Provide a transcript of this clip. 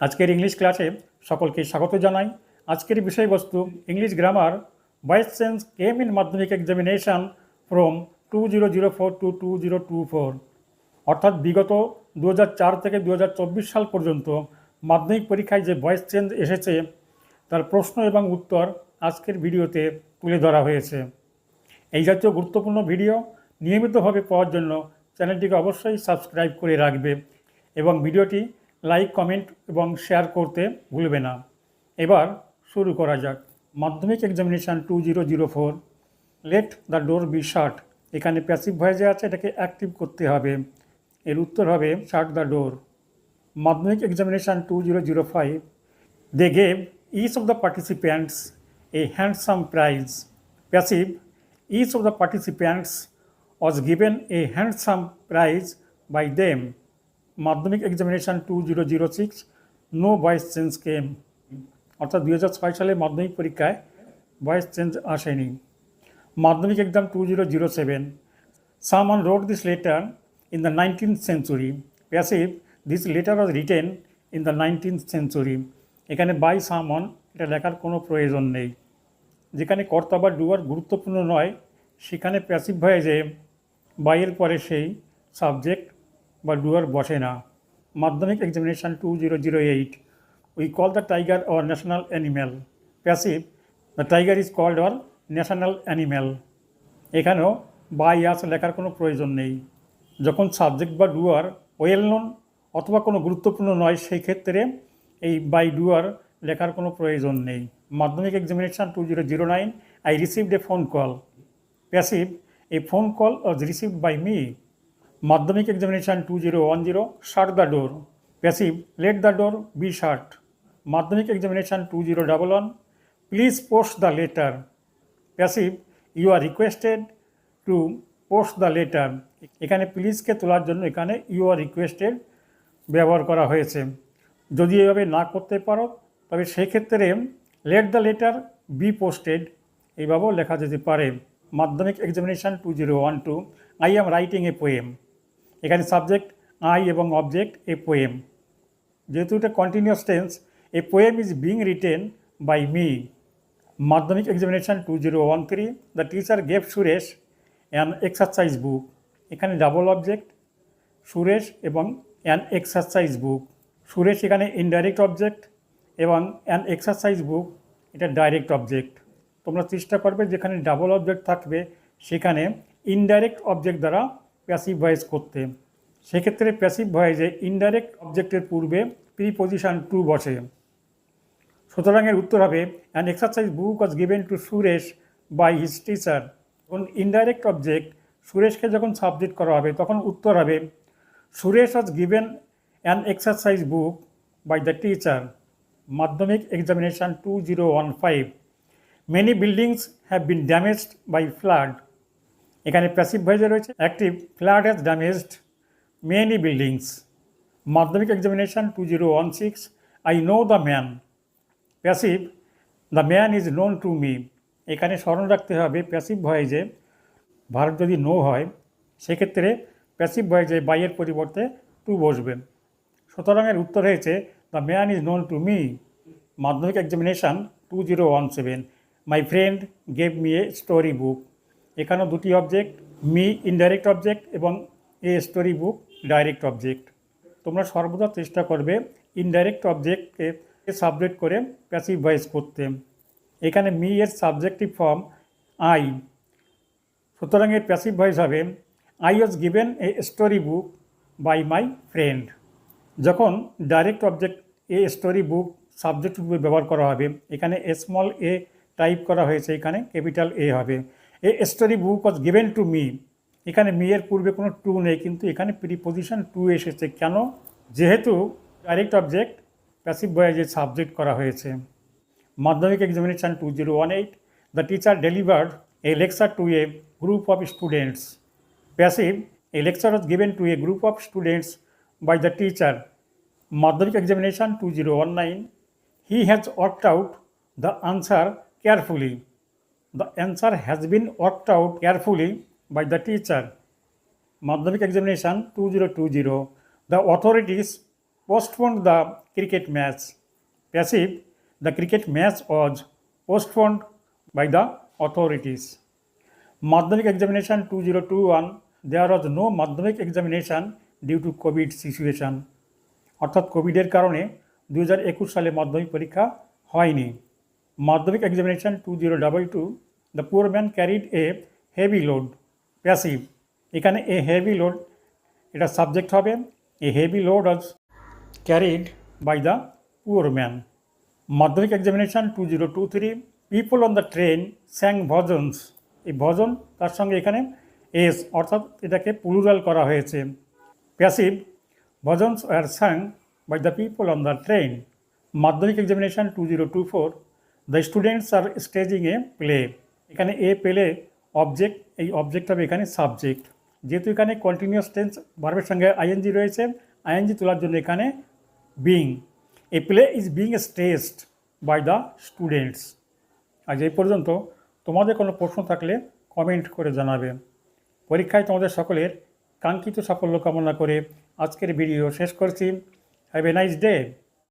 আজকের ইংলিশ ক্লাসে সকলকে স্বাগত জানাই। আজকের বিষয়বস্তু ইংলিশ গ্রামার বাইশ sense came in Madhyamik examination from two zero zero four to two zero two four অর্থাৎ বিগত দু হাজার চার থেকে দু হাজার চব্বিশ সাল পর্যন্ত মাধ্যমিক পরীক্ষায় যে ভয়েস চেঞ্জ এসেছে, তার প্রশ্ন এবং উত্তর আজকের ভিডিওতে তুলে ধরা হয়েছে। এই জাতীয় গুরুত্বপূর্ণ ভিডিও নিয়মিতভাবে পাওয়ার জন্য চ্যানেলটিকে অবশ্যই সাবস্ক্রাইব করে রাখবে এবং ভিডিওটি লাইক, কমেন্ট এবং শেয়ার করতে ভুলবে না। এবার শুরু করা যাক। Madhyamik examination two zero zero four let the door be shut এখানে প্যাসিভ ভয়েসে আছে, এটাকে অ্যাক্টিভ করতে হবে। এর উত্তর হবে shut the door Madhyamik examination two zero zero five they gave each of the participants a handsome prize passive each of the participants was given a handsome prize by them. Madhyamik examination two zero zero six no voice change came অর্থাৎ দু ছয় সালে মাধ্যমিক পরীক্ষায় voice change আসেনি। Madhyamik exam two zero zero seven someone wrote this letter in the nineteenth century passive this letter was written in the nineteenth century এখানে by someone এটা লেখার কোনো প্রয়োজন নেই। যেখানে কর্তা বা ডুয়ার গুরুত্বপূর্ণ নয়, সেখানে প্যাসিভ ভয়েসে বাইয়ের পরে সেই সাবজেক্ট বা ডুয়ার বসে না। Madhyamik examination two zero zero eight we call the tiger our national animal passive the tiger is called our national animal এখানেও বাই আস লেখার কোনো প্রয়োজন নেই। যখন সাবজেক্ট বা ডুয়ার ওয়েল নোন অথবা কোনো গুরুত্বপূর্ণ নয়, সেই ক্ষেত্রে এই বাই ডুয়ার লেখার কোনো প্রয়োজন নেই। Madhyamik examination two zero zero nine I received a phone call passive a phone call was received by me Madhyamik examination two zero one zero shut the door passive let the door be shut Madhyamik examination two zero double one please post the letter passive you are requested to post the letter এখানে প্লিজকে তোলার জন্য এখানে you are requested ব্যবহার করা হয়েছে। যদি এভাবে না করতে পারো, তবে সেক্ষেত্রে let the letter be posted এইভাবেও লেখা যেতে পারে। Madhyamik examination two zero one two I am writing a poem এখানে সাবজেক্ট আই এবং অবজেক্ট এ পোয়েম যেহেতু এটা continuous tense a poem is being written by me Madhyamik examination two zero one three the teacher gave Suresh an exercise book এখানে double object Suresh এবং an exercise book Suresh এখানে indirect object এবং an exercise book এটা direct object তোমরা চেষ্টা করবে যেখানে double object থাকবে, সেখানে ইনডাইরেক্ট অবজেক্ট দ্বারা প্যাসিভ ভয়েস করতে। সেক্ষেত্রে প্যাসিভ ভয়েসে ইনডাইরেক্ট অবজেক্টের পূর্বে প্রিপোজিশন টু বসে। সুতরাং এর উত্তর হবে an exercise book was given to Suresh by his teacher তখন ইনডাইরেক্ট অবজেক্ট সুরেশকে যখন সাবজেক্ট করা হবে, তখন উত্তর হবে Suresh was given an exercise book by the teacher Madhyamik examination two zero one five many buildings have been damaged by flood এখানে passive ভয়েসে রয়েছে active flood has damaged many buildings Madhyamik examination two zero one six I know the man passive the man is known to me এখানে স্মরণ রাখতে হবে passive ভয়েসে Bharat যদি no হয়, সেক্ষেত্রে প্যাসিভ ভয়েসে বাইয়ের পরিবর্তে টু বসবে। সুতরাং এর উত্তর হয়েছে the man is known to me Madhyamik examination two zero one seven my friend gave me a story book এখানেও দুটি অবজেক্ট মি ইনডাইরেক্ট অবজেক্ট এবং a story book direct object তোমরা সর্বদা চেষ্টা করবে ইনডাইরেক্ট অবজেক্টকে সাবজেক্ট করে প্যাসিভ ভয়েস করতে। এখানে মি এর সাবজেক্টিভ ফর্ম আই সুতরাং এর প্যাসিভ ভয়েস হবে I was given a story book by my friend যখন direct object a story book subject ব্যবহার করা হবে, এখানে স্মল এ টাইপ করা হয়েছে, এখানে ক্যাপিটাল এ হবে। A story book was given to me এখানে মি এর পূর্বে কোনো টু নেই, কিন্তু এখানে প্রিপোজিশন টু এসেছে। কেন? যেহেতু ডাইরেক্ট অবজেক্ট প্যাসিভ বয়েজে সাবজেক্ট করা হয়েছে। Madhyamik examination two zero one eight the teacher delivered a lecture to a group of students passive a lecture was given to a group of students by the teacher Madhyamik examination two zero one nine he has 2019. Out the worked out the answer carefully. The answer has been worked out carefully by the teacher. Madhyamik examination 2020. The authorities postponed the cricket match. Passive, the cricket match was postponed by the authorities. Madhyamik examination 2021, there was no Madhyamik examination due to COVID situation. অর্থাৎ কোভিডের কারণে দু হাজার একুশ সালে মাধ্যমিক পরীক্ষা হয়নি Madhyamik examination two zero double two the poor man carried a heavy load passive এখানে এ হেভি লোড এটা সাবজেক্ট হবে। A heavy load was carried by the poor man Madhyamik examination two zero two three people on the train sang bhajans এই ভজন তার সঙ্গে এখানে S অর্থাৎ এটাকে plural করা হয়েছে। Passive bhajans are sung by the people on the train Madhyamik examination two zero two four the students are staging a play এখানে এ পেলে অবজেক্ট এই অবজেক্ট হবে এখানে সাবজেক্ট যেহেতু এখানে কন্টিনিউয়াস টেন্স ভার্বের সঙ্গে আইএনজি রয়েছে আইএনজি তোলার জন্য এখানে being a play is being staged by the students আজ এই পর্যন্ত তোমাদের কোনো প্রশ্ন থাকলে কমেন্ট করে জানাবে। পরীক্ষায় তোমাদের সকলের কাঙ্ক্ষিত সাফল্য কামনা করে আজকের ভিডিও শেষ করছি। Have a nice day